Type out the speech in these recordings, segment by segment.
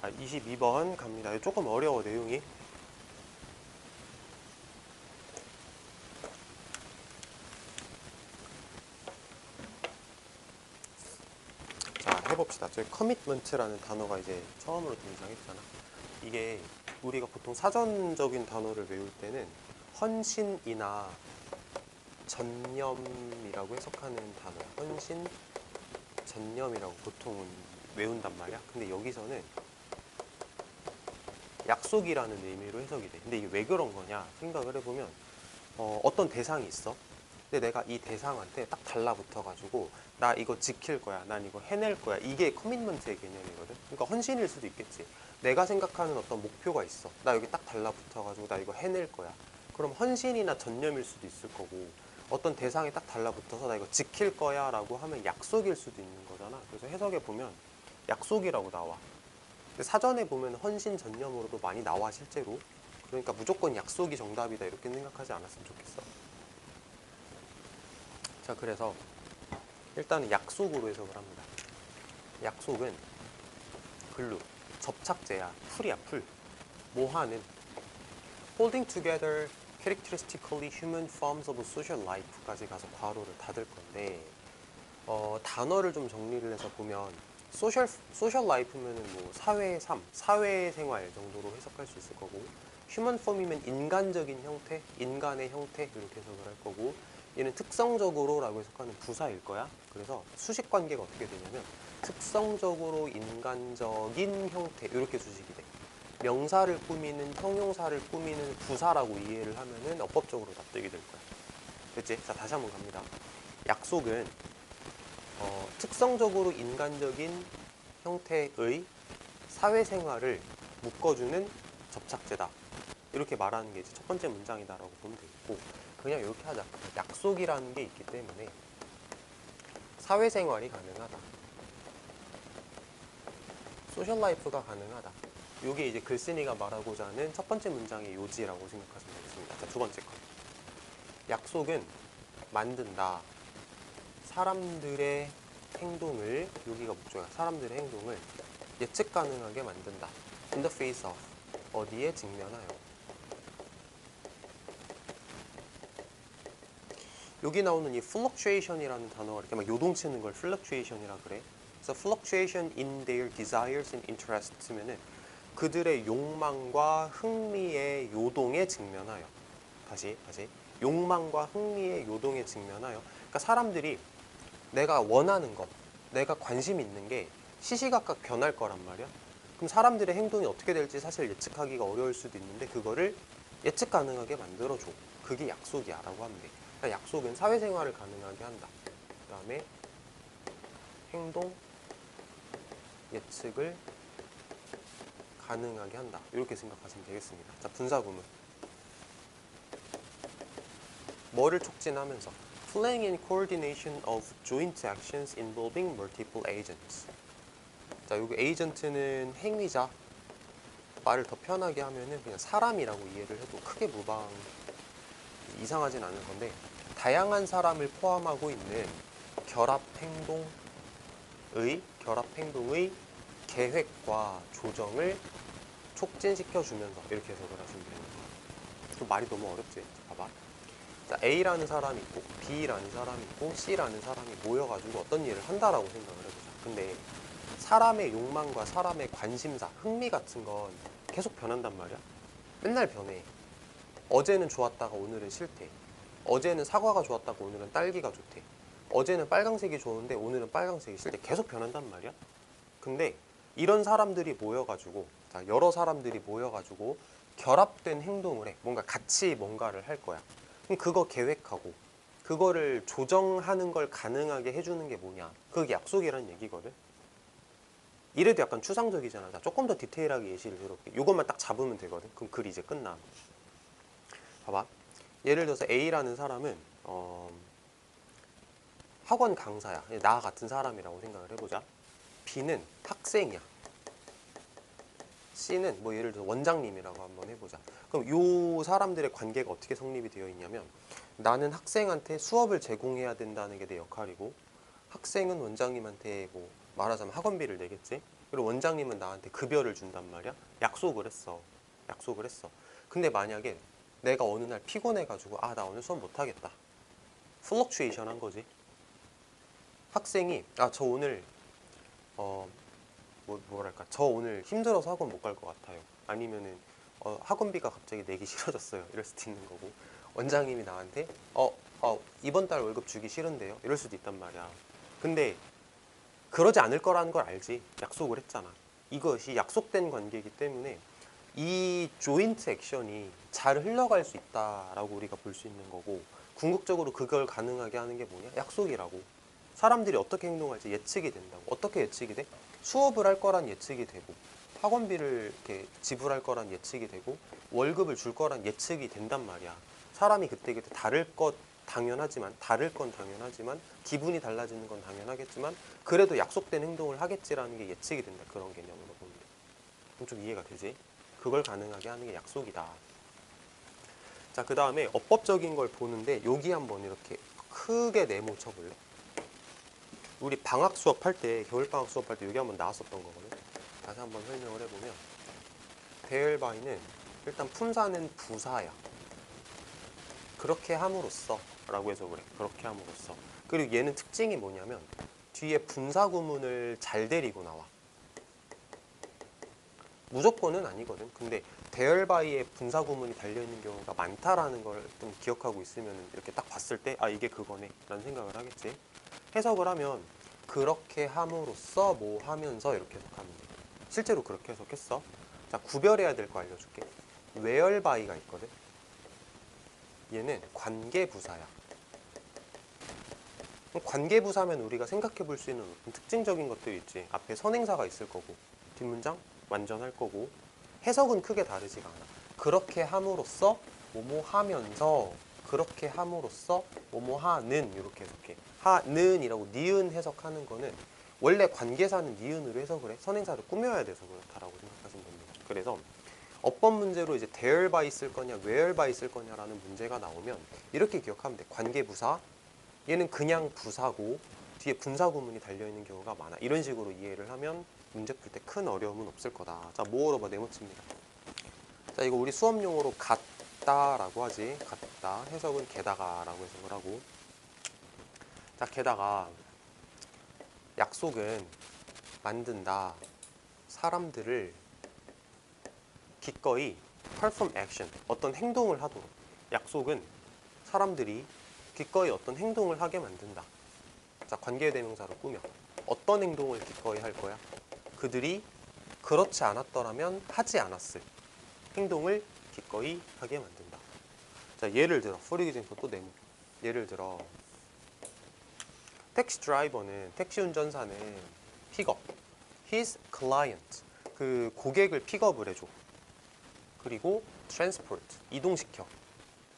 자, 22번 갑니다. 조금 어려워 내용이. 자, 해봅시다. 저희 커미트먼트라는 단어가 이제 처음으로 등장했잖아. 이게 우리가 보통 사전적인 단어를 외울 때는 헌신이나 전념이라고 해석하는 단어야. 헌신, 전념이라고 보통은 외운단 말이야. 근데 여기서는 약속이라는 의미로 해석이 돼. 근데 이게 왜 그런 거냐 생각을 해보면 어, 어떤 대상이 있어. 근데 내가 이 대상한테 딱 달라붙어가지고 나 이거 지킬 거야, 난 이거 해낼 거야. 이게 커밋먼트의 개념이거든. 그러니까 헌신일 수도 있겠지. 내가 생각하는 어떤 목표가 있어. 나 여기 딱 달라붙어가지고 나 이거 해낼 거야. 그럼 헌신이나 전념일 수도 있을 거고 어떤 대상에 딱 달라붙어서 나 이거 지킬 거야 라고 하면 약속일 수도 있는 거잖아. 그래서 해석에 보면 약속이라고 나와. 사전에 보면 헌신 전념으로도 많이 나와 실제로. 그러니까 무조건 약속이 정답이다 이렇게 생각하지 않았으면 좋겠어. 자 그래서 일단은 약속으로 해석을 합니다. 약속은 글루 접착제야 풀이야 풀. 모하는 holding together characteristically human forms of social life까지 가서 괄호를 닫을 건데 어, 단어를 좀 정리를 해서 보면 소셜 소셜 라이프면은 뭐 사회 삶, 사회 생활 정도로 해석할 수 있을 거고 휴먼 폼이면 인간적인 형태, 인간의 형태 이렇게 해석을 할 거고 얘는 특성적으로라고 해석하는 부사일 거야. 그래서 수식 관계가 어떻게 되냐면 특성적으로 인간적인 형태 이렇게 수식이 돼. 명사를 꾸미는 형용사를 꾸미는 부사라고 이해를 하면은 어법적으로 납득이 될 거야. 됐지? 자 다시 한번 갑니다. 약속은 어, 특성적으로 인간적인 형태의 사회생활을 묶어주는 접착제다. 이렇게 말하는 게 첫 번째 문장이다라고 보면 되겠고 그냥 이렇게 하자. 약속이라는 게 있기 때문에 사회생활이 가능하다. 소셜 라이프가 가능하다. 이게 이제 글쓴이가 말하고자 하는 첫 번째 문장의 요지라고 생각하시면 되겠습니다. 자, 두 번째 거. 약속은 만든다. 사람들의 행동을 여기가 목적이야. 사람들의 행동을 예측 가능하게 만든다. In the face of 어디에 직면하여. 여기 나오는 이 fluctuation이라는 단어가 이렇게 막 요동치는 걸 fluctuation이라 그래. 그래서 fluctuation in their desires and interests면은 그들의 욕망과 흥미의 요동에 직면하여. 다시 다시 욕망과 흥미의 요동에 직면하여. 그러니까 사람들이 내가 원하는 것, 내가 관심 있는 게 시시각각 변할 거란 말이야. 그럼 사람들의 행동이 어떻게 될지 사실 예측하기가 어려울 수도 있는데 그거를 예측 가능하게 만들어줘. 그게 약속이야 라고 하면 돼. 그러니까 약속은 사회생활을 가능하게 한다. 그 다음에 행동 예측을 가능하게 한다. 이렇게 생각하시면 되겠습니다. 자, 분사 구문. 뭐를 촉진하면서 planning and coordination of joint actions involving multiple agents. 자, 여기 에이전트는 행위자. 말을 더 편하게 하면은 그냥 사람이라고 이해를 해도 크게 무방 이상하진 않을 건데 다양한 사람을 포함하고 있는 결합 행동의 결합 행동의 계획과 조정을 촉진시켜 주면서 이렇게 해석을 하시면 되는 거예요. 좀 말이 너무 어렵지? 봐봐. 자, A라는 사람이 있고 B라는 사람이 있고 C라는 사람이 모여가지고 어떤 일을 한다라고 생각을 해보자. 근데 사람의 욕망과 사람의 관심사, 흥미 같은 건 계속 변한단 말이야. 맨날 변해. 어제는 좋았다가 오늘은 싫대. 어제는 사과가 좋았다가 오늘은 딸기가 좋대. 어제는 빨강색이 좋은데 오늘은 빨강색이 싫대. 계속 변한단 말이야. 근데 이런 사람들이 모여가지고 자, 여러 사람들이 모여가지고 결합된 행동을 해. 뭔가 같이 뭔가를 할 거야. 그럼 그거 계획하고 그거를 조정하는 걸 가능하게 해주는 게 뭐냐? 그게 약속이라는 얘기거든. 이래도 약간 추상적이잖아. 자, 조금 더 디테일하게 예시를 들어볼게. 이것만 딱 잡으면 되거든. 그럼 글 이제 끝나. 봐봐. 예를 들어서 A라는 사람은 어, 학원 강사야. 나 같은 사람이라고 생각을 해보자. B는 학생이야. C는 뭐 예를 들어 원장님이라고 한번 해보자. 그럼 요 사람들의 관계가 어떻게 성립이 되어 있냐면 나는 학생한테 수업을 제공해야 된다는 게 내 역할이고 학생은 원장님한테 뭐 말하자면 학원비를 내겠지. 그리고 원장님은 나한테 급여를 준단 말이야. 약속을 했어. 약속을 했어. 근데 만약에 내가 어느 날 피곤해가지고 아 나 오늘 수업 못하겠다. 플럭추에이션 한 거지. 학생이 아 저 오늘 어 뭐, 뭐랄까 저 오늘 힘들어서 학원 못 갈 것 같아요. 아니면은 어, 학원비가 갑자기 내기 싫어졌어요. 이럴 수도 있는 거고 원장님이 나한테 어, 어 이번 달 월급 주기 싫은데요. 이럴 수도 있단 말이야. 근데 그러지 않을 거라는 걸 알지. 약속을 했잖아. 이것이 약속된 관계이기 때문에 이 조인트 액션이 잘 흘러갈 수 있다라고 우리가 볼 수 있는 거고 궁극적으로 그걸 가능하게 하는 게 뭐냐? 약속이라고. 사람들이 어떻게 행동할지 예측이 된다고. 어떻게 예측이 돼? 수업을 할 거란 예측이 되고 학원비를 이렇게 지불할 거란 예측이 되고 월급을 줄 거란 예측이 된단 말이야. 사람이 그때 그때 다를 것 당연하지만 다를 건 당연하지만 기분이 달라지는 건 당연하겠지만 그래도 약속된 행동을 하겠지라는 게 예측이 된다. 그런 개념으로 보면 돼. 그럼 좀 이해가 되지? 그걸 가능하게 하는 게 약속이다. 자, 그 다음에 어법적인 걸 보는데 여기 한번 이렇게 크게 네모 쳐볼래? 우리 방학 수업할 때 겨울 방학 수업할 때 여기 한번 나왔었던 거거든. 다시 한번 설명을 해보면 대열바위는 일단 품사는 부사야. 그렇게 함으로써 라고 해서 그래. 그렇게 함으로써. 그리고 얘는 특징이 뭐냐면 뒤에 분사 구문을 잘 데리고 나와. 무조건은 아니거든. 근데 대열바위에 분사 구문이 달려 있는 경우가 많다라는 걸 좀 기억하고 있으면 이렇게 딱 봤을 때 아 이게 그거네 라는 생각을 하겠지. 해석을 하면 그렇게 함으로써 뭐 하면서 이렇게 해석하면 돼. 실제로 그렇게 해석했어. 자 구별해야 될 거 알려줄게. 웨얼바이가 있거든. 얘는 관계부사야. 관계부사면 우리가 생각해 볼 수 있는 어떤 특징적인 것들이 있지. 앞에 선행사가 있을 거고, 뒷문장 완전할 거고, 해석은 크게 다르지가 않아. 그렇게 함으로써 뭐뭐 하면서 그렇게 함으로써 뭐뭐 하는 이렇게 해석해. 하는이라고 니은 해석하는 거는 원래 관계사는 니은으로 해석을 해. 선행사를 꾸며야 돼서 그렇다라고 생각하시면 됩니다. 그래서 어법 문제로 이제 대열바 있을 거냐, 외열바 있을 거냐라는 문제가 나오면 이렇게 기억하면 돼. 관계부사. 얘는 그냥 부사고 뒤에 분사 구문이 달려 있는 경우가 많아. 이런 식으로 이해를 하면 문제 풀 때 큰 어려움은 없을 거다. 자, 모어로 봐 네모칩니다. 자, 이거 우리 수업 용어로 같다라고 하지. 같다. 해석은 게다가라고 해석을 하고. 자, 게다가 약속은 만든다. 사람들을 기꺼이 perform action 어떤 행동을 하도록 약속은 사람들이 기꺼이 어떤 행동을 하게 만든다. 자, 관계대명사로 꾸며 어떤 행동을 기꺼이 할 거야? 그들이 그렇지 않았더라면 하지 않았을 행동을 기꺼이 하게 만든다. 자, 예를 들어 for example 또 네모. 예를 들어 택시 드라이버는 택시 운전사는 픽업 his client 그 고객을 픽업을 해줘. 그리고 transport 이동시켜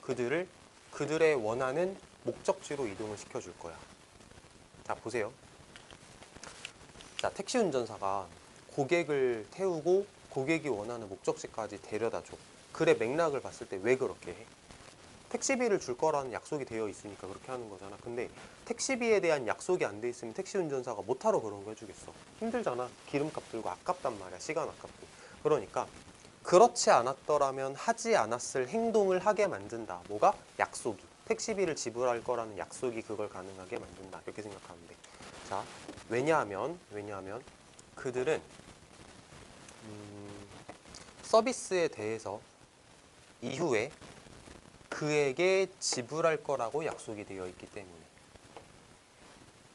그들을 그들의 원하는 목적지로 이동을 시켜줄 거야. 자 보세요. 자 택시 운전사가 고객을 태우고 고객이 원하는 목적지까지 데려다 줘. 글의 맥락을 봤을 때 왜 그렇게 해? 택시비를 줄 거라는 약속이 되어 있으니까 그렇게 하는 거잖아. 근데 택시비에 대한 약속이 안 돼 있으면 택시 운전사가 못하러 그런 거 해주겠어. 힘들잖아. 기름값 들고 아깝단 말이야. 시간 아깝고. 그러니까 그렇지 않았더라면 하지 않았을 행동을 하게 만든다. 뭐가? 약속이. 택시비를 지불할 거라는 약속이 그걸 가능하게 만든다. 이렇게 생각하면 돼. 자, 왜냐하면 왜냐하면 그들은 음, 서비스에 대해서 이후에 그에게 지불할 거라고 약속이 되어 있기 때문에.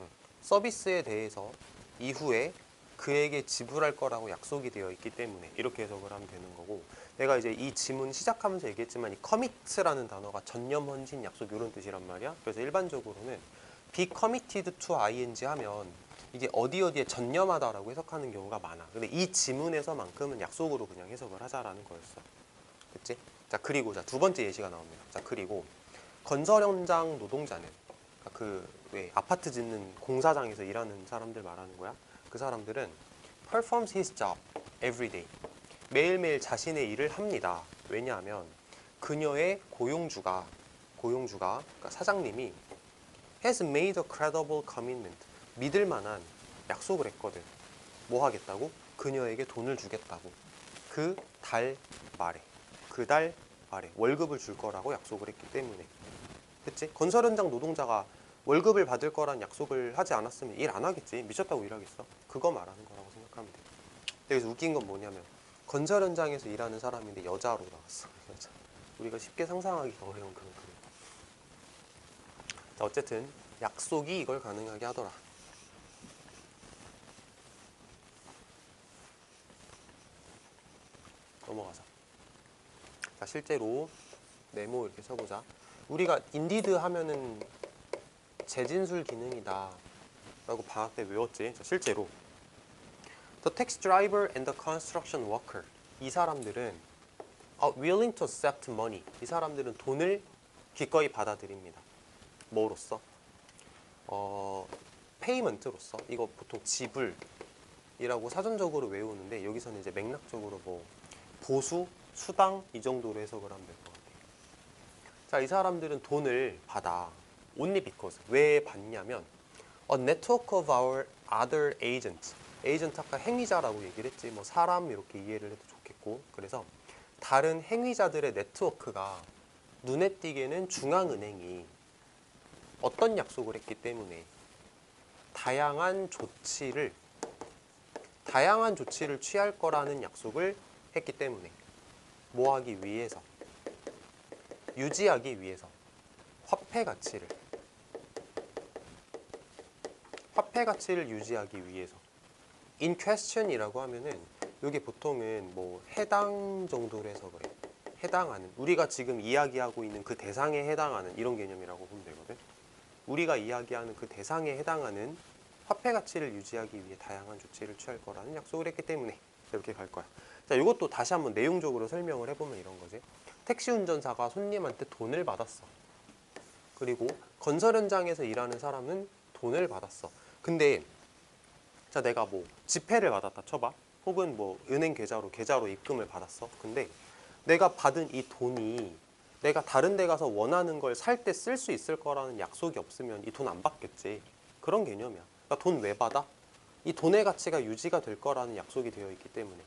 음, 서비스에 대해서 이후에 그에게 지불할 거라고 약속이 되어 있기 때문에 이렇게 해석을 하면 되는 거고 내가 이제 이 지문 시작하면서 얘기했지만 이 commit라는 단어가 전념 헌신 약속 이런 뜻이란 말이야. 그래서 일반적으로는 be committed to ing 하면 이게 어디 어디에 전념하다라고 해석하는 경우가 많아. 근데 이 지문에서만큼은 약속으로 그냥 해석을 하자라는 거였어. 그치? 자 그리고 자두 번째 예시가 나옵니다 자 그리고 건설 현장 노동자는 그왜 아파트 짓는 공사장에서 일하는 사람들 말하는 거야 그 사람들은 performs his job every day. 매일매일 자신의 일을 합니다. 왜냐하면 그녀의 고용주가 고용주가 그러니까 사장님이 has made a credible commitment. 믿을 만한 약속을 했거든. 뭐 하겠다고? 그녀에게 돈을 주겠다고 그 달 말에 그달 말에 월급을 줄 거라고 약속을 했기 때문에. 그치? 건설 현장 노동자가 월급을 받을 거란 약속을 하지 않았으면 일 안 하겠지. 미쳤다고 일하겠어? 그거 말하는 거라고 생각하면 돼. 여기서 웃긴 건 뭐냐면 건설 현장에서 일하는 사람인데 여자로 나왔어 여자. 우리가 쉽게 상상하기 어려운 그런 그림. 자 어쨌든 약속이 이걸 가능하게 하더라. 넘어가자 자 실제로 네모 이렇게 쳐보자. 우리가 인디드 하면은 재진술 기능이다 라고 방학 때 외웠지 자, 실제로. The taxi driver and the construction worker. 이 사람들은 are willing to accept money. 이 사람들은 돈을 기꺼이 받아들입니다. 뭐로써? 어, 페이먼트로서 이거 보통 지불이라고 사전적으로 외우는데 여기서는 이제 맥락적으로 뭐 보수, 수당 이 정도로 해석을 하면 될 것 같아요. 자, 이 사람들은 돈을 받아. only because. 왜 받냐면 a network of our other agents. 에이전트 아까 행위자라고 얘기를 했지. 뭐 사람 이렇게 이해를 해도 좋겠고. 그래서 다른 행위자들의 네트워크가 눈에 띄게는 중앙은행이 어떤 약속을 했기 때문에 다양한 조치를 다양한 조치를 취할 거라는 약속을 했기 때문에 뭐 하기 위해서 유지하기 위해서 화폐 가치를 화폐 가치를 유지하기 위해서. In question이라고 하면은 이게 보통은 뭐 해당 정도로 해서 그래. 해당하는 우리가 지금 이야기하고 있는 그 대상에 해당하는 이런 개념이라고 보면 되거든. 우리가 이야기하는 그 대상에 해당하는 화폐 가치를 유지하기 위해 다양한 조치를 취할 거라는 약속을 했기 때문에 이렇게 갈 거야. 자, 이것도 다시 한번 내용적으로 설명을 해보면 이런 거지. 택시 운전사가 손님한테 돈을 받았어. 그리고 건설 현장에서 일하는 사람은 돈을 받았어. 근데 자 내가 뭐 지폐를 받았다 쳐봐. 혹은 뭐 은행 계좌로 계좌로 입금을 받았어. 근데 내가 받은 이 돈이 내가 다른 데 가서 원하는 걸 살 때 쓸 수 있을 거라는 약속이 없으면 이 돈 안 받겠지. 그런 개념이야. 그러니까 돈 왜 받아? 이 돈의 가치가 유지가 될 거라는 약속이 되어 있기 때문에.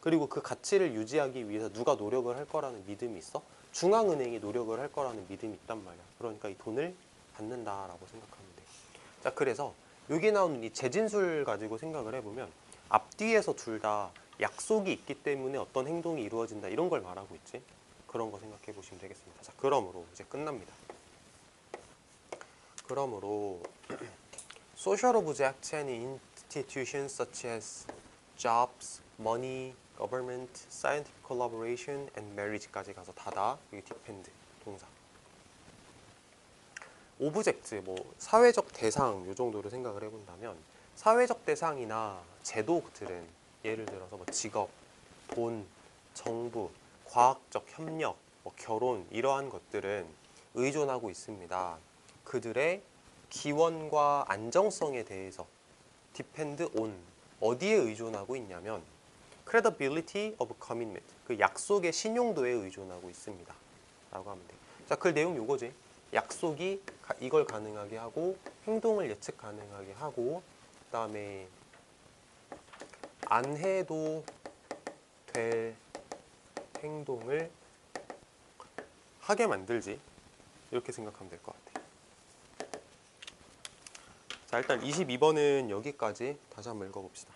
그리고 그 가치를 유지하기 위해서 누가 노력을 할 거라는 믿음이 있어? 중앙은행이 노력을 할 거라는 믿음이 있단 말이야. 그러니까 이 돈을 받는다라고 생각하면 돼. 자, 그래서 여기 나오는 이 재진술 가지고 생각을 해보면 앞뒤에서 둘 다 약속이 있기 때문에 어떤 행동이 이루어진다 이런 걸 말하고 있지. 그런 거 생각해 보시면 되겠습니다. 자, 그러므로 이제 끝납니다. 그러므로 social object and institutions such as jobs, money, government, scientific collaboration and marriage까지 가서 다다 여기 depend 동사. 오브젝트 뭐 사회적 대상 요 정도로 생각을 해본다면 사회적 대상이나 제도들은 예를 들어서 뭐 직업, 돈, 정부, 과학적 협력, 뭐 결혼 이러한 것들은 의존하고 있습니다. 그들의 기원과 안정성에 대해서 depend on 어디에 의존하고 있냐면 credibility of commitment 그 약속의 신용도에 의존하고 있습니다. 라고 하면 돼. 자, 그 내용 요거지. 약속이 가- 이걸 가능하게 하고 행동을 예측 가능하게 하고 그 다음에 안 해도 될 행동을 하게 만들지 이렇게 생각하면 될 것 같아요. 자 일단 22번은 여기까지 다시 한번 읽어봅시다.